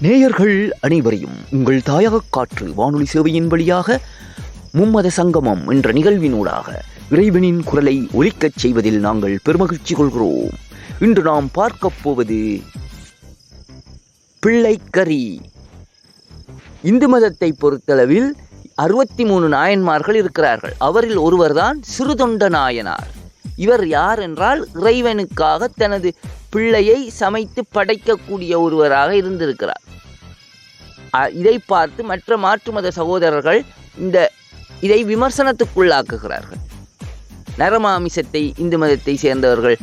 நேயர்கள் அனைவரையும் உங்கள் தாயக காற்று வானொலி சேவையின் வழியாக மும்மத சங்கமம் என்ற நிகழ்வினூடாக இறைவனின் குரலை ஒலிக்கச் செய்வதில் நாங்கள் பெருமகிழ்ச்சி கொள்கிறோம். இன்று நாம் பார்க்கப் போவது பிள்ளைக்கறி. இந்து மதத்தை பொறுத்தளவில் அறுபத்தி மூணு நாயன்மார்கள் இருக்கிறார்கள். அவரில் ஒருவர்தான் சிறுதொண்ட நாயனார். இவர் யார் என்றால் இறைவனுக்காக தனது பிள்ளையை சமைத்து படைக்கக்கூடிய ஒருவராக இருந்திருக்கிறார். இதை பார்த்து மற்ற மாற்று மத சகோதரர்கள் இந்த இதை விமர்சனத்துக்குள்ளாக்குகிறார்கள். நரமாமிசத்தை இந்து மதத்தை சேர்ந்தவர்கள்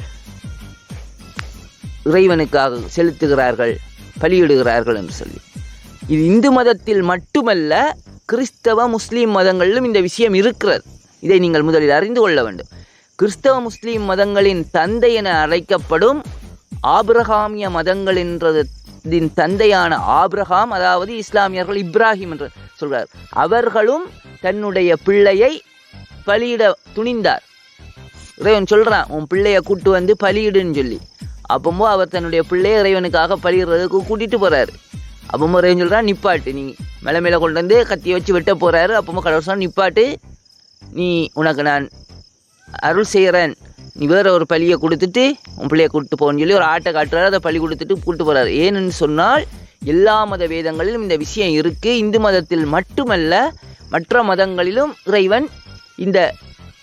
இறைவனுக்காக செலுத்துகிறார்கள் பலியிடுகிறார்கள் என்று சொல்லி. இது இந்து மதத்தில் மட்டுமல்ல கிறிஸ்தவ முஸ்லீம் மதங்களிலும் இந்த விஷயம் இருக்கிறது. இதை நீங்கள் முதலில் அறிந்து கொள்ள வேண்டும். கிறிஸ்தவ முஸ்லீம் மதங்களின் தந்தை என அழைக்கப்படும் ஆபிரகாமிய மதங்கள் என்றதின் தந்தையான ஆபிரகாம் அதாவது இஸ்லாமியர்கள் இப்ராஹிம் என்று சொல்கிறார். அவர்களும் தன்னுடைய பிள்ளையை பலியிட துணிந்தார். இறைவன் சொல்கிறான் உன் பிள்ளையை கூட்டு வந்து பலியிடுன்னு சொல்லி. அப்போ அவர் தன்னுடைய பிள்ளையை இறைவனுக்காக பலியிடுறதுக்கு கூட்டிட்டு போகிறாரு அப்போ இறைவன் சொல்கிறான் நிப்பாட்டு நீ மேலே மேலே கொண்டு வந்து கத்தியை வச்சு வெட்ட போகிறாரு அப்போ கடவுள் சொன்னால் நிப்பாட்டு நீ உனக்கு நான் அருள் செய்கிறேன் நீ வேற ஒரு பழியை கொடுத்துட்டு உன் பிள்ளைய கூப்பிட்டு போகணும்னு சொல்லி ஒரு ஆட்டை காட்டுறாரு. அதை பழி கொடுத்துட்டு கூப்பிட்டு போகிறாரு ஏன்னு சொன்னால் எல்லா மத வேதங்களிலும் இந்த விஷயம் இருக்குது இந்து மதத்தில் மட்டுமல்ல மற்ற மதங்களிலும் இறைவன் இந்த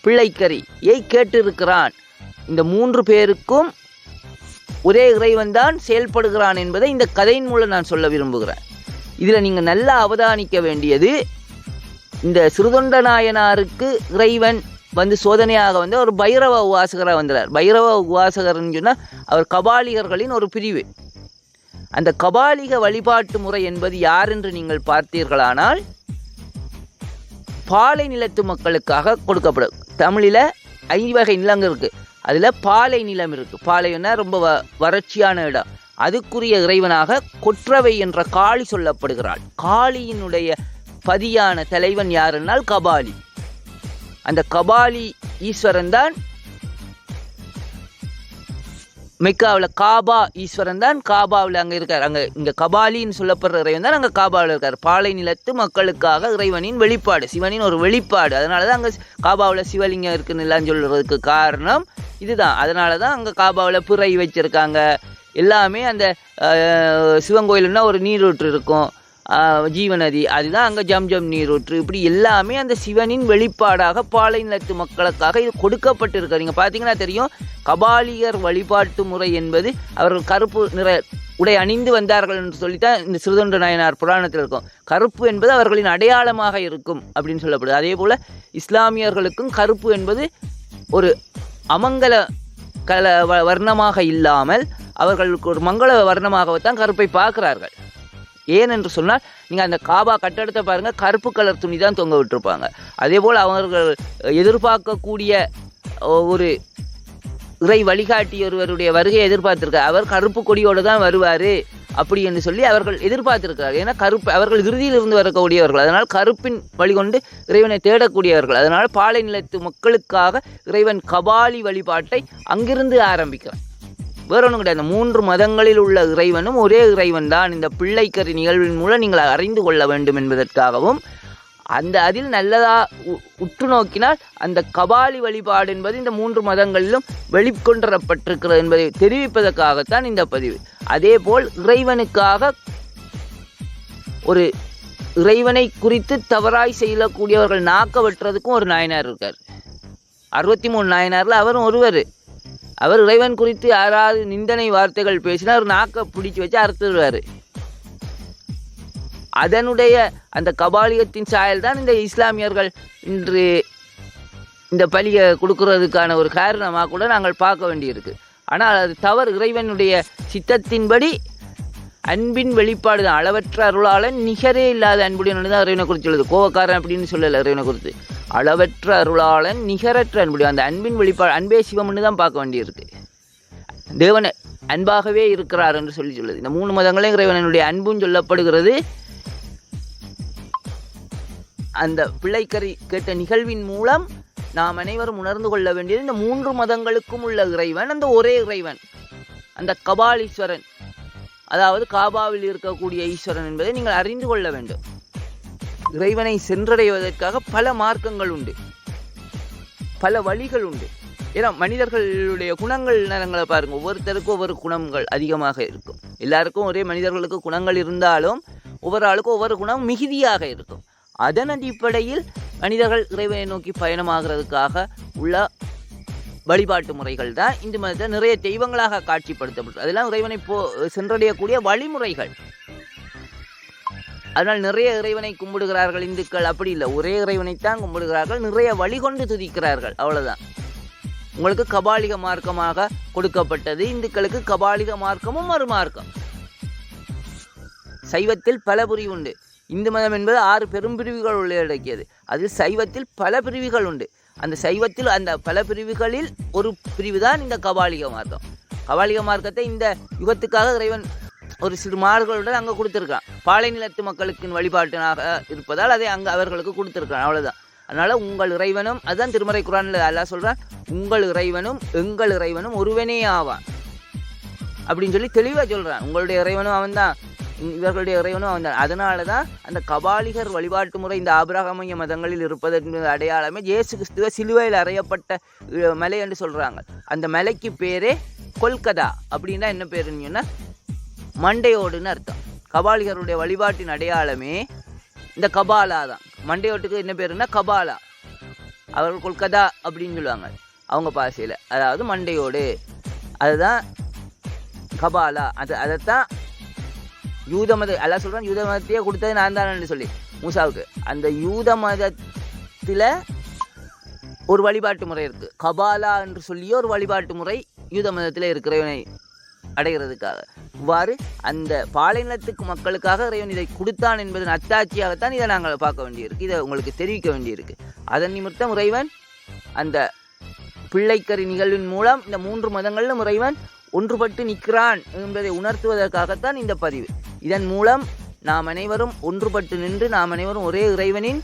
பிள்ளைக்கரியை கேட்டிருக்கிறான். இந்த மூன்று பேருக்கும் ஒரே இறைவன் தான் செயல்படுகிறான் என்பதை இந்த கதையின் மூலம் நான் சொல்ல விரும்புகிறேன். இதில் நீங்கள் நல்லா அவதானிக்க வேண்டியது இந்த சிறுதொண்ட நாயனாருக்கு இறைவன் வந்து சோதனையாக வந்து ஒரு பைரவ உபாசகராக வந்தார் பைரவ உபாசகர்னு சொன்னால் அவர் கபாலிகர்களின் ஒரு பிரிவு. அந்த கபாலிக வழிபாட்டு முறை என்பது யார் என்று நீங்கள் பார்த்தீர்களானால் பாலை நிலத்து மக்களுக்காக கொடுக்கப்படும். தமிழில் ஐந்து வகை நிலங்கள் இருக்குது அதில் பாலை நிலம் இருக்குது பாலைன்னா ரொம்ப வ வறட்சியான இடம். அதுக்குரிய இறைவனாக கொற்றவை என்ற காளி சொல்லப்படுகிறாள். காளியினுடைய பதியான தலைவன் யாருன்னால் கபாலி. அந்த கபாலி ஈஸ்வரன் தான் மெக்காவில் காபா ஈஸ்வரன் தான் காபாவில் அங்கே இருக்கார். அங்கே இங்கே கபாலின்னு சொல்லப்படுற இறைவன் தான் அங்கே காபாவில் இருக்கார். பாலை நிலத்து மக்களுக்காக இறைவனின் வெளிப்பாடு சிவனின் ஒரு வெளிப்பாடு. அதனால தான் அங்கே காபாவில் சிவலிங்கம் இருக்குன்னு எல்லாம் சொல்கிறதுக்கு காரணம் இதுதான். அதனால தான் அங்கே காபாவில் பிறை வச்சுருக்காங்க. எல்லாமே அந்த சிவன் கோயிலுன்னா ஒரு நீரூற்று இருக்கும். ஜீவநதி அதுதான் அங்கே ஜம் ஜம் நீரூற்று. இப்படி எல்லாமே அந்த சிவனின் வெளிப்பாடாக பாலை நிலத்து மக்களுக்காக இது கொடுக்கப்பட்டிருக்கு. நீங்கள் பார்த்தீங்கன்னா தெரியும் கபாலியர் வழிபாட்டு முறை என்பது அவர்கள் கருப்பு நிற உடை அணிந்து வந்தார்கள் என்று சொல்லித்தான் இந்த சிறுதொண்ட நாயனார் புராணத்தில் இருக்கும். கருப்பு என்பது அவர்களின் அடையாளமாக இருக்கும் அப்படின்னு சொல்லப்படுது. அதே போல் இஸ்லாமியர்களுக்கும் கருப்பு என்பது ஒரு அமங்கல கல வ- வர்ணமாக இல்லாமல் அவர்களுக்கு ஒரு மங்கள வர்ணமாகத்தான் கருப்பை பார்க்கிறார்கள். ஏன் என்று சொன்னால் நீங்கள் அந்த காபா கட்டடத்தை பாருங்கள் கருப்பு கலர் துணி தான் தொங்க விட்டுருப்பாங்க. அதே போல் அவர்கள் எதிர்பார்க்கக்கூடிய ஒரு இறை வழிகாட்டி ஒருவருடைய வருகையை எதிர்பார்த்திருக்கார். அவர் கருப்பு கொடியோடு தான் வருவார் அப்படி என்று சொல்லி அவர்கள் எதிர்பார்த்திருக்கிறார் ஏன்னா கருப்பு அவர்கள் இறுதியில் இருந்து வரக்கூடியவர்கள். அதனால் கருப்பின் வழிகொண்டு இறைவனை தேடக்கூடியவர்கள். அதனால் பாலை நிலத்து மக்களுக்காக இறைவன் கபாலி வழிபாட்டை அங்கிருந்து ஆரம்பிக்கிறார். வேற ஒன்றும் கிடையாது. மூன்று மதங்களில் உள்ள இறைவனும் ஒரே இறைவன் தான் இந்த பிள்ளைக்கறி நிகழ்வின் மூலம் நீங்கள் அறிந்து கொள்ள வேண்டும் என்பதற்காகவும் அந்த அதில் நல்லதா உ- உற்று நோக்கினால் அந்த கபாலி வழிபாடு என்பது இந்த மூன்று மதங்களிலும் வெளிக்கொண்டரப்பட்டிருக்கிறது என்பதை தெரிவிப்பதற்காகத்தான் இந்த பதிவு. அதேபோல் இறைவனுக்காக ஒரு இறைவனை குறித்து தவறாய் செய்யக்கூடியவர்கள் நாக்க வெட்டுறதுக்கும் ஒரு நாயனார் இருக்கார். அறுபத்தி மூணு நாயனாரில் அவரும் ஒருவர். அவர் இறைவன் குறித்து யாராவது நிந்தனை வார்த்தைகள் பேசினா அவர் நாக்கை பிடிச்சி வச்சு அறுத்துடுவார். அதனுடைய அந்த கபாலியத்தின் சாயல் தான் இந்த இஸ்லாமியர்கள் இன்று இந்த பலியை கொடுக்கறதுக்கான ஒரு காரணமாக கூட நாங்கள் பார்க்க வேண்டியிருக்கு. ஆனால் அது தவறு. இறைவனுடைய சித்தத்தின்படி அன்பின் வெளிப்பாடு தான். அளவற்ற அருளாளன் நிகரே இல்லாத அன்புடைய தான் இறைவனை குறித்து சொல்லுது. கோவக்காரன் அப்படின்னு சொல்லலை இறைவனை குறித்து. அளவற்ற அருளாளன் நிகரற்ற அன்புடன் அந்த அன்பின் வெளிப்பாடு அன்பே சிவம்னு தான் பார்க்க வேண்டியிருக்கு. தேவன் அன்பாகவே இருக்கிறார் என்று சொல்லி சொல்லுது. இந்த மூணு மதங்களையும் இறைவனுடைய அன்பும் சொல்லப்படுகிறது. அந்த பிள்ளைக்கறி கேட்ட நிகழ்வின் மூலம் நாம் அனைவரும் உணர்ந்து கொள்ள வேண்டியது இந்த மூன்று மதங்களுக்கும் உள்ள இறைவன் அந்த ஒரே இறைவன் அந்த கபாலீஸ்வரன். அதாவது காபாவில் இருக்கக்கூடிய ஈஸ்வரன் என்பதை நீங்கள் அறிந்து கொள்ள வேண்டும். இறைவனை சென்றடைவதற்காக பல மார்க்கங்கள் உண்டு. பல வழிகள் உண்டு. ஏன்னா மனிதர்களுடைய குணங்கள் நிலங்களை பாருங்க. ஒவ்வொருத்தருக்கும் ஒவ்வொரு குணங்கள் அதிகமாக இருக்கும். எல்லாருக்கும் ஒரே மனிதர்களுக்கு குணங்கள் இருந்தாலும் ஒவ்வொரு ஆளுக்கும் ஒவ்வொரு குணம் மிகுதியாக இருக்கும். அதன் அடிப்படையில் மனிதர்கள் இறைவனை நோக்கி பயணமாகிறதுக்காக உள்ள வழிபாட்டு முறைகள் தான். இந்து மதத்தில் நிறைய தெய்வங்களாக காட்சிப்படுத்தப்பட்டு அதெல்லாம் இறைவனை போ சென்றடையக்கூடிய வழிமுறைகள். அதனால் நிறைய இறைவனை கும்பிடுகிறார்கள் இந்துக்கள். அப்படி இல்லை. ஒரே இறைவனைத்தான் கும்பிடுகிறார்கள். நிறைய வழி கொண்டு துதிக்கிறார்கள். அவ்வளோதான் உங்களுக்கு கபாலிக மார்க்கமாக கொடுக்கப்பட்டது. இந்துக்களுக்கு கபாலிக மார்க்கமும் ஒரு மார்க்கம் சைவத்தில் பல பிரிவு உண்டு. இந்து மதம் என்பது ஆறு பெரும் பிரிவுகள் உள்ளடக்கியது அதில் சைவத்தில் பல பிரிவுகள் உண்டு. அந்த சைவத்தில் அந்த பல பிரிவுகளில் ஒரு பிரிவு தான் இந்த கபாலிக மார்க்கம். கபாலிக மார்க்கத்தை இந்த யுகத்துக்காக இறைவன் ஒரு சிறு மாறுகளுடன் அங்கே கொடுத்துருக்கான் பாலை நிலத்து மக்களுக்கு வழிபாட்டினாக இருப்பதால் அதை அங்கே அவர்களுக்கு கொடுத்துருக்கான் அவ்வளோதான் அதனால உங்கள் இறைவனும் அதுதான் திருமறை குரானில் அல்லாஹ் சொல்றான் உங்கள் இறைவனும் எங்கள் இறைவனும் ஒருவனே ஆவான். அப்படின்னு சொல்லி தெளிவாக சொல்றான். உங்களுடைய இறைவனும் அவன் தான் இவர்களுடைய இறைவனும் அவன்தான். அதனால தான் அந்த கபாலிகர் வழிபாட்டு முறை இந்த ஆபிரகமிய மதங்களில் இருப்பதற்கு அடையாளமே இயேசு கிறிஸ்துவ சிலுவையில் அறையப்பட்ட மலை என்று சொல்றாங்க. அந்த மலைக்கு பேரே கொல்கதா அப்படின்னா என்ன பேருன்னு சொன்னால் மண்டையோடுன்னு அர்த்தம். கபாலிகருடைய வழிபாட்டின் அடையாளமே இந்த கபாலா தான். மண்டையோட்டுக்கு என்ன பேருன்னா கபாலா. அவர்கள் கொல்கத்தா அப்படின்னு சொல்லுவாங்க. அவங்க பாசையில் அதாவது மண்டையோடு. அதுதான் கபாலா. அது அதைத்தான் யூத மத எல்லாம் சொல்கிறேன் யூத மதத்தையே கொடுத்தது நான் தானே சொல்லி மூசாவுக்கு. அந்த யூத மதத்தில் ஒரு வழிபாட்டு முறை இருக்குது கபாலா என்று சொல்லிய ஒரு வழிபாட்டு முறை யூத மதத்தில் இருக்கிறவனை அடைகிறதுக்காக. இவ்வாறு அந்த பாலைநிலத்துக்கு மக்களுக்காக இறைவன் இதை கொடுத்தான் என்பதன் அத்தாட்சியாகத்தான் இதை நாங்கள் பார்க்க வேண்டியிருக்கு. இதை உங்களுக்கு தெரிவிக்க வேண்டியிருக்கு. அதன் நிமித்தம் இறைவன் அந்த பிள்ளைக்கறி நிகழ்வின் மூலம் இந்த மூன்று மதங்களிலும் இறைவன் ஒன்றுபட்டு நிற்கிறான் என்பதை உணர்த்துவதற்காகத்தான் இந்த பதிவு. இதன் மூலம் நாம் அனைவரும் ஒன்றுபட்டு நின்று நாம் அனைவரும் ஒரே இறைவனின்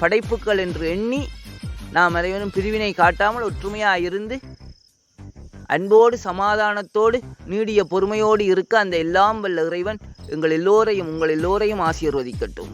படைப்புகள் என்று எண்ணி நாம் அனைவரும் பிரிவினை காட்டாமல் ஒற்றுமையாக இருந்து அன்போடு சமாதானத்தோடு நீடிய பொறுமையோடு இருக்க அந்த எல்லாம் வல்ல இறைவன் எங்கள் எல்லோரையும் உங்கள் எல்லோரையும் ஆசீர்வதிக்கட்டும்.